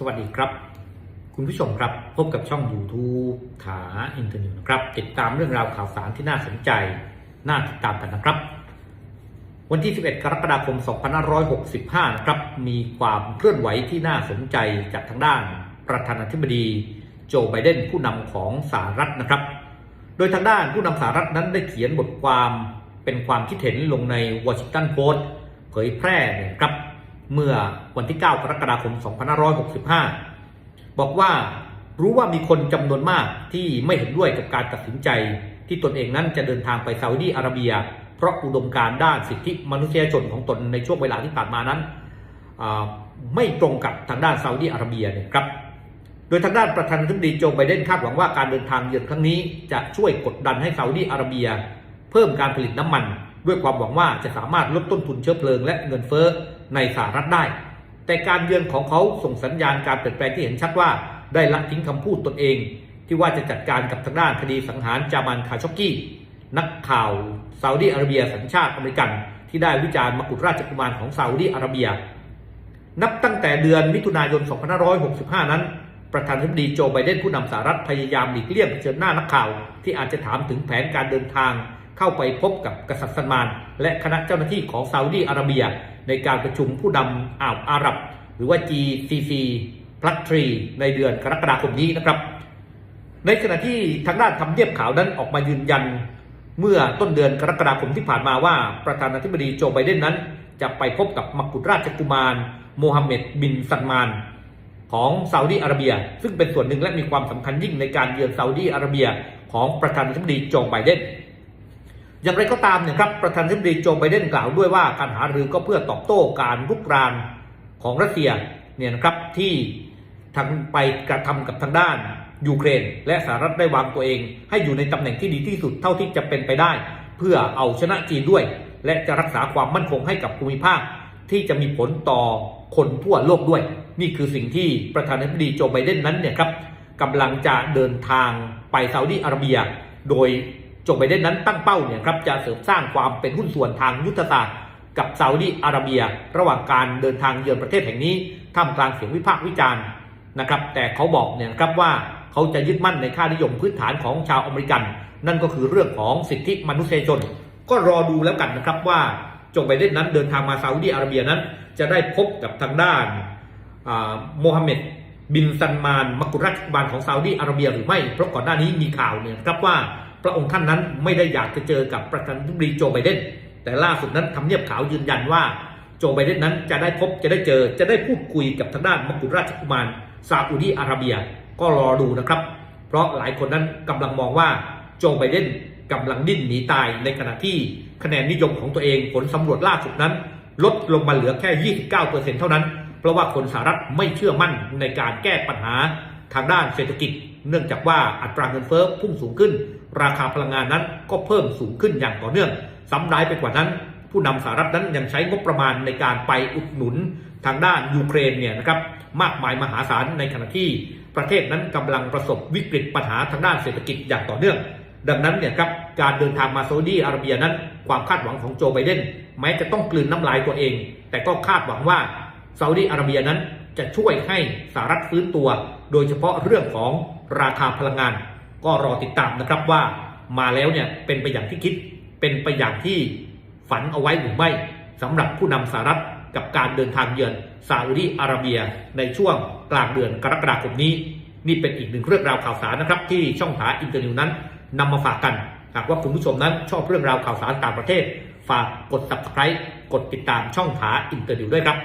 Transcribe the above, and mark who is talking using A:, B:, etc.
A: สวัสดีครับ คุณผู้ชมครับพบกับช่อง YouTube ถาอินเทอร์เน็ตนะครับ ติดตามเรื่องราวข่าวสารที่น่าสนใจน่าติดตามกันนะครับ วันที่ 11 กรกฎาคม 2565 นะครับมีความเคลื่อนไหวที่น่าสนใจจากทางด้านประธานาธิบดีโจไบเดนผู้นำของสหรัฐนะครับ โดยทางด้านผู้นำสหรัฐนั้นได้เขียนบทความเป็นความคิดเห็นลงในวอชิงตันโพสต์เผยแพร่เนี่ยครับ เมื่อวันที่ 9 กรกฎาคม 2565 บอกว่ารู้ว่ามีคนจำนวนมากที่ไม่เห็นด้วยกับการตัดสินใจ ที่ตนเองนั้นจะเดินทางไปซาอุดีอาระเบีย เพราะอุดมการด้านสิทธิมนุษยชนของตนในช่วงเวลาที่ผ่านมานั้นไม่ตรงกับทางด้านซาอุดีอาระเบียเนี่ยครับ โดยทางด้านประธานาธิบดีโจไบเดนคาดหวังว่าการเดินทางเยือนครั้งนี้จะช่วยกดดันให้ซาอุดีอาระเบีย เพิ่มการผลิตน้ำมัน ด้วยความหวังว่าจะสามารถลดต้นทุนเชื้อเพลิงและเงินเฟ้อ ในสหรัฐได้ แต่การเยือนของเขาส่งสัญญาณการเปลี่ยนแปลงที่เห็นชัดว่าได้ละทิ้งคำพูดตนเอง ที่ว่าจะจัดการกับทางด้านคดีสังหารจามันคาชอกกี้ นักข่าวซาอุดีอาระเบียสัญชาติอเมริกัน ที่ได้วิจารณ์มกุฎราชกุมารของซาอุดีอาระเบีย นับตั้งแต่เดือนมิถุนายน 2565 นั้นประธานาธิบดีโจไบเดนผู้นำสหรัฐพยายามหลีกเลี่ยงเผชิญหน้านักข่าว ที่อาจจะถามถึงแผนการเดินทาง เข้าไปพบกับกษัตริย์ซัลมาน และคณะเจ้าหน้าที่ของซาอุดีอาระเบีย ในการประชุมผู้นำอ่าวอาหรับ หรือว่า GCC plus 3ในเดือนกรกฎาคมนี้นะครับ ในขณะที่ทางด้านทำเนียบขาวนั้นออกมายืนยัน เมื่อต้นเดือนกรกฎาคมที่ผ่านมาว่า ประธานาธิบดีโจไบเดนนั้น จะไปพบกับมกุฎราชกุมารโมฮัมเหม็ดบินซัลมานของซาอุดีอาระเบีย ซึ่งเป็นส่วนหนึ่งและมีความสำคัญยิ่งในการเยือนซาอุดีอาระเบีย ของประธานาธิบดีโจไบเดน อย่างไรก็ตามเนี่ยครับประธานาธิบดีโจไบเดนกล่าวด้วยว่าการหารือก็เพื่อตอบโต้การรุกรานของรัสเซียเนี่ยนะครับที่ทางไปกระทำกับทางด้านยูเครน และสหรัฐได้วางตัวเอง ให้อยู่ในตำแหน่งที่ดีที่สุดเท่าที่จะเป็นไปได้ เพื่อเอาชนะจีนด้วย และจะรักษาความมั่นคงให้กับภูมิภาค ที่จะมีผลต่อคนทั่วโลกด้วย นี่คือสิ่งที่ประธานาธิบดีโจไบเดนนั้นเนี่ยครับกำลังจะเดินทางไปซาอุดีอาระเบีย โดย จไบเดนนั้นตั้งเป้าเนี่ยครับจะเสริมสร้างความเป็นหุ้นส่วนทางยุทธศาสตร์ กับซาอุดีอาระเบีย ระหว่างการเดินทางเยือนประเทศแห่งนี้ท่ามกลางเสียงวิพากษ์วิจารณ์นะครับ แต่เขาบอกเนี่ยครับว่าเขาจะยึดมั่นในค่านิยมพื้นฐานของชาวอเมริกัน นั่นก็คือเรื่องของสิทธิมนุษยชน ก็รอดูแล้วกันนะครับว่าโจไบเดนนั้นเดินทางมาซาอุดีอาระเบียนั้น จะได้พบกับทางด้านโมฮัมเหม็ดบินซันมานมกุราชกุมารของซาอุดีอาระเบียหรือไม่เพราะก่อนหน้านี้มีข่าวเนี่ยครับว่า พระองค์ท่านนั้นไม่ได้อยากจะเจอกับประธานาธิบดีโจไบเดนแต่ล่าสุดนั้นทำเนียบขาวยืนยันว่าโจไบเดนนั้นจะได้พบจะได้เจอจะได้พูดคุยกับทางด้านมกุฎราชกุมารซาอุดีอาระเบีย ก็รอดูนะครับ เพราะหลายคนนั้นกำลังมองว่าโจไบเดนกำลังดิ้นหนีตายในขณะที่คะแนนนิยมของตัวเองผลสำรวจล่าสุดนั้น ลดลงมาเหลือแค่ 29%เท่านั้น เพราะว่าคนสหรัฐไม่เชื่อมั่นในการแก้ปัญหาทางด้านเศรษฐกิจ เนื่องจากว่าอัตราเงินเฟ้อพุ่งสูงขึ้น ราคาพลังงานนั้นก็เพิ่มสูงขึ้นอย่างต่อเนื่องซ้ำร้ายไปกว่านั้น ผู้นำสหรัฐนั้นยังใช้งบประมาณในการไปอุดหนุนทางด้านยูเครนเนี่ยนะครับมากมายมหาศาลในขณะที่ประเทศนั้นกำลังประสบวิกฤตปัญหาทางด้านเศรษฐกิจอย่างต่อเนื่อง ดังนั้นเนี่ยครับการเดินทางมาซาอุดีอาระเบียนั้น ความคาดหวังของโจไบเดนแม้จะต้องกลืนน้ำลายตัวเอง แต่ก็คาดหวังว่าซาอุดีอาระเบียนั้นจะช่วยให้สหรัฐฟื้นตัว โดยเฉพาะเรื่องของราคาพลังงาน ก็รอติดตามนะครับว่ามาแล้วเนี่ยเป็นไปอย่างที่คิด เป็นไปอย่างที่ฝันเอาไว้หรือไม่สำหรับผู้นำสหรัฐกับการเดินทางเยือนซาอุดีอาระเบีย ในช่วงกลางเดือนกรกฎาคมนี้ นี่เป็นอีกหนึ่งเรื่องราวข่าวสารนะครับที่ช่องหาอินเตอร์นิวนั้นนำมาฝากกัน หากว่าคุณผู้ชมนั้นชอบเรื่องราวข่าวสารต่างประเทศ ฝากกด subscribe กดติดตามช่องหาอินเตอร์นิวด้วยครับ